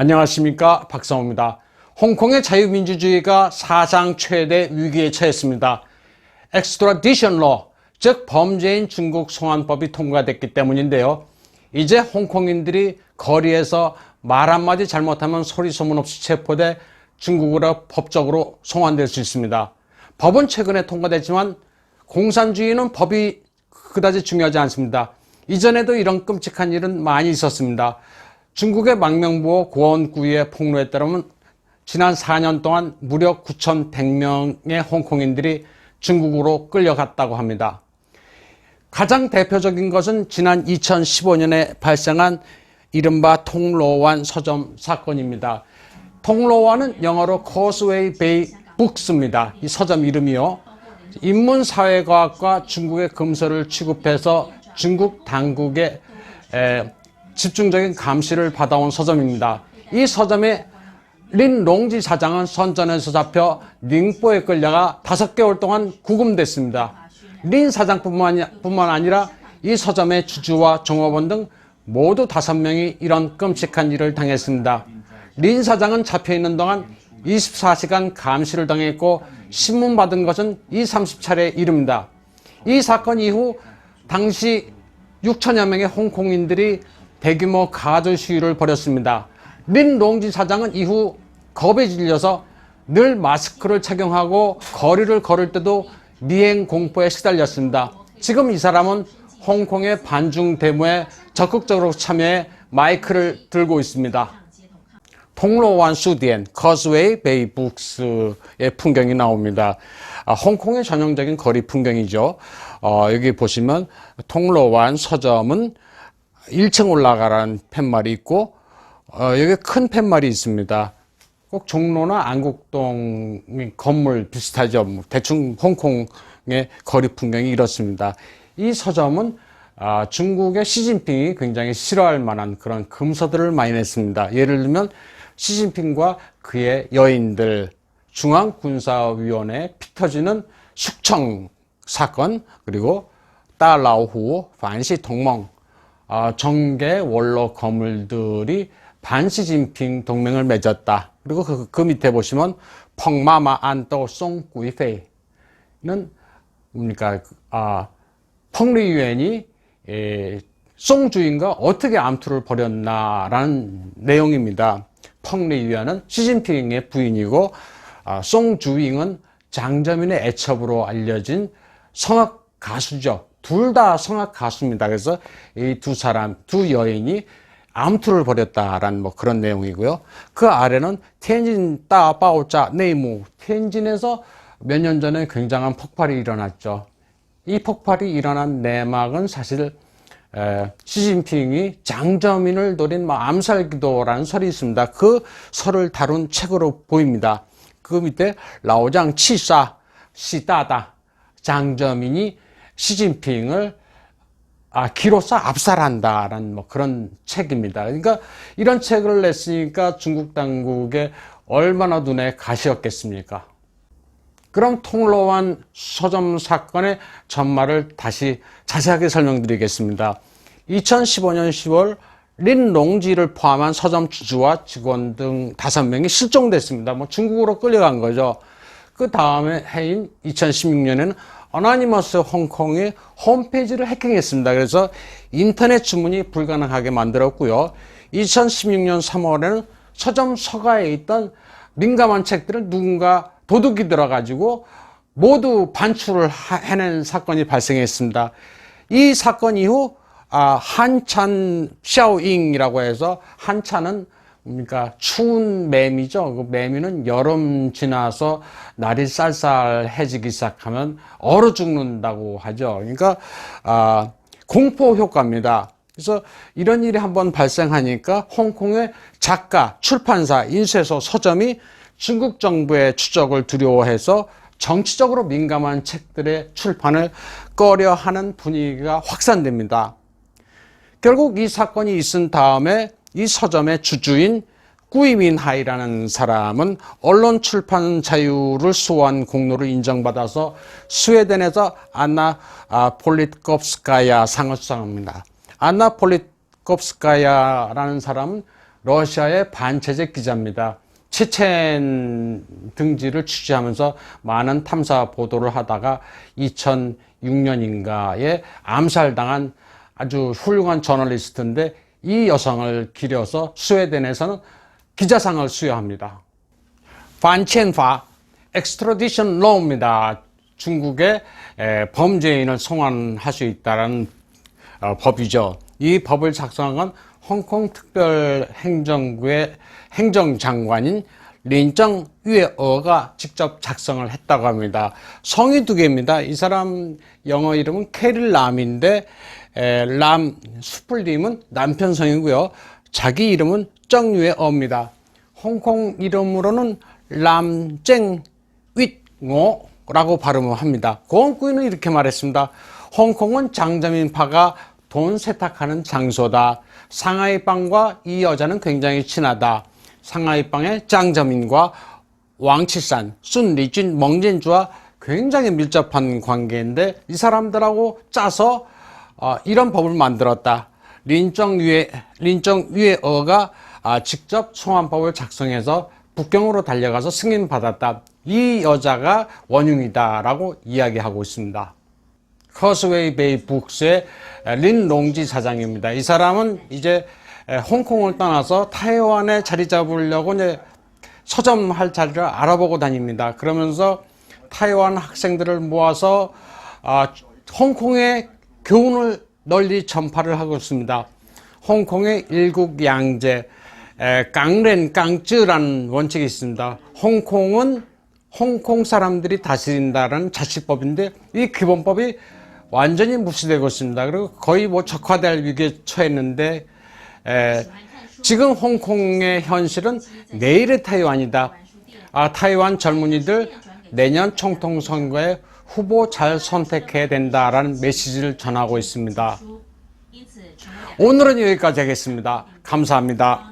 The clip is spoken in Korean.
안녕하십니까 박성호입니다. 홍콩의 자유민주주의가 사상 최대 위기에 처했습니다. 엑스트라디션 로, 즉 범죄인 중국 송환법이 통과됐기 때문인데요. 이제 홍콩인들이 거리에서 말 한마디 잘못하면 소리 소문 없이 체포돼 중국으로 법적으로 송환될 수 있습니다. 법은 최근에 통과됐지만 공산주의는 법이 그다지 중요하지 않습니다. 이전에도 이런 끔찍한 일은 많이 있었습니다. 중국의 망명부호 고원구이의 폭로에 따르면 지난 4년 동안 무려 9,100명의 홍콩인들이 중국으로 끌려갔다고 합니다. 가장 대표적인 것은 지난 2015년에 발생한 이른바 통로완 서점 사건입니다. 통로완은 영어로 Causeway Bay Books입니다. 이 서점 이름이요. 인문사회과학과 중국의 금서를 취급해서 중국 당국의 에, 집중적인 감시를 받아온 서점입니다. 이 서점의 린 롱지 사장은 선전에서 잡혀 닝뽀에 끌려가 다섯 개월 동안 구금됐습니다. 린 사장뿐만 뿐만 아니라 이 서점의 주주와 종업원 등 모두 다섯 명이 이런 끔찍한 일을 당했습니다. 린 사장은 잡혀 있는 동안 24시간 감시를 당했고 신문 받은 것은 2, 30차례 이릅니다. 이 사건 이후 당시 6천여 명의 홍콩인들이 대규모 가주 시위를 벌였습니다. 린 롱지 사장은 이후 겁에 질려서 늘 마스크를 착용하고 거리를 걸을 때도 미행 공포에 시달렸습니다. 지금 이 사람은 홍콩의 반중 데모에 적극적으로 참여해 마이크를 들고 있습니다. 통로완 수디엔, 커스웨이 베이 북스의 풍경이 나옵니다. 아, 홍콩의 전형적인 거리 풍경이죠. 어, 여기 보시면 통로완 서점은 1층 올라가라는 팻말이 있고 어, 여기 큰 팻말이 있습니다. 꼭 종로나 안국동 건물 비슷하죠. 뭐 대충 홍콩의 거리 풍경이 이렇습니다. 이 서점은 아, 중국의 시진핑이 굉장히 싫어할 만한 그런 금서들을 많이 냈습니다. 예를 들면 시진핑과 그의 여인들 중앙군사위원회 피 터지는 숙청 사건 그리고 따라오후 반시 아, 정계 원로 거물들이 반시진핑 동맹을 맺었다. 그리고 그, 그 밑에 보시면 펑마마 안또 송구이페이는 뭡니까 아 펑리유엔이 에, 송주인과 어떻게 암투를 벌였나라는 내용입니다. 펑리유엔은 시진핑의 부인이고 아, 송 주잉은 장저민의 애첩으로 알려진 성악 가수죠. 둘 다 성악 가수입니다. 그래서 이 두 사람, 두 여인이 암투를 벌였다라는 뭐 그런 내용이고요. 그 아래는 텐진 따바오자 네이무 텐진에서 몇 년 전에 굉장한 폭발이 일어났죠. 이 폭발이 일어난 내막은 사실 에, 시진핑이 장저민을 노린 뭐 암살기도라는 설이 있습니다. 그 설을 다룬 책으로 보입니다. 그 밑에 라오장 치사 시다다 장저민이 시진핑을 아, 기로서 압살한다라는 뭐 그런 책입니다. 그러니까 이런 책을 냈으니까 중국 당국에 얼마나 눈에 가시였겠습니까? 그럼 통로완 서점 사건의 전말을 다시 자세하게 설명드리겠습니다. 2015년 10월 린 롱지를 포함한 서점 주주와 직원 등 다섯 명이 실종됐습니다. 뭐 중국으로 끌려간 거죠. 그 다음에 해인 2016년에는 어나니머스 홍콩이 홈페이지를 해킹했습니다. 그래서 인터넷 주문이 불가능하게 만들었고요. 2016년 3월에는 서점 서가에 있던 민감한 책들을 누군가 도둑이 들어가지고 모두 반출을 해낸 사건이 발생했습니다. 이 사건 이후 아, 한찬 샤오잉이라고 해서 한찬은 그러니까 추운 매미죠. 그 매미는 여름 지나서 날이 쌀쌀해지기 시작하면 얼어 죽는다고 하죠. 그러니까 아, 공포 효과입니다. 그래서 이런 일이 한번 발생하니까 홍콩의 작가, 출판사, 인쇄소, 서점이 중국 정부의 추적을 두려워해서 정치적으로 민감한 책들의 출판을 꺼려하는 분위기가 확산됩니다. 결국 이 사건이 있은 다음에 이 서점의 주주인 꾸이민 하이라는 사람은 언론 출판 자유를 수호한 공로를 인정받아서 스웨덴에서 안나 아, 폴리트콥스카야 상을 수상합니다. 안나 폴리트콥스카야라는 사람은 러시아의 반체제 기자입니다. 체첸 등지를 취재하면서 많은 탐사 보도를 하다가 2006년인가에 암살당한 아주 훌륭한 저널리스트인데 이 여성을 기려서 스웨덴에서는 기자상을 수여합니다. 반첸파 엑스트라디션 로우입니다. 중국의 에, 범죄인을 송환할 수 있다는 어, 법이죠. 이 법을 작성한 건 홍콩 특별 행정구의 행정장관인 린정 위에어가 직접 작성을 했다고 합니다. 성이 두 개입니다. 이 사람 영어 이름은 캐릴 람인데 에, 람 수플림은 남편 성이고요. 자기 이름은 정유에어입니다. 홍콩 이름으로는 람쨍 윗고라고 발음을 합니다. 고원꾸이는 이렇게 말했습니다. 홍콩은 장자민파가 돈 세탁하는 장소다. 상하이빵과 이 여자는 굉장히 친하다. 상하이빵의 장자민과 왕치산, 순리준, 멍진주와 굉장히 밀접한 관계인데 이 사람들하고 짜서 어, 이런 법을 만들었다. 린정 위에 린정 위에어가 아, 직접 송환법을 작성해서 북경으로 달려가서 승인 받았다. 이 여자가 원흉이다라고 이야기하고 있습니다. 커스웨이 베이 북스의 린 롱지 사장입니다. 이 사람은 이제 홍콩을 떠나서 타이완에 자리 잡으려고 이제 서점할 자리를 알아보고 다닙니다. 그러면서 타이완 학생들을 모아서 아, 홍콩의 교훈을 널리 전파를 하고 있습니다. 홍콩의 일국 양제, 에, 깡렌 깡쯔라는 원칙이 있습니다. 홍콩은 홍콩 사람들이 다스린다는 자치법인데 이 기본법이 완전히 무시되고 있습니다. 그리고 거의 뭐 적화될 위기에 처했는데 에, 지금 홍콩의 현실은 내일의 타이완이다. 아, 타이완 젊은이들 내년 총통 선거에 후보 잘 선택해야 된다라는 메시지를 전하고 있습니다. 오늘은 여기까지 하겠습니다. 감사합니다.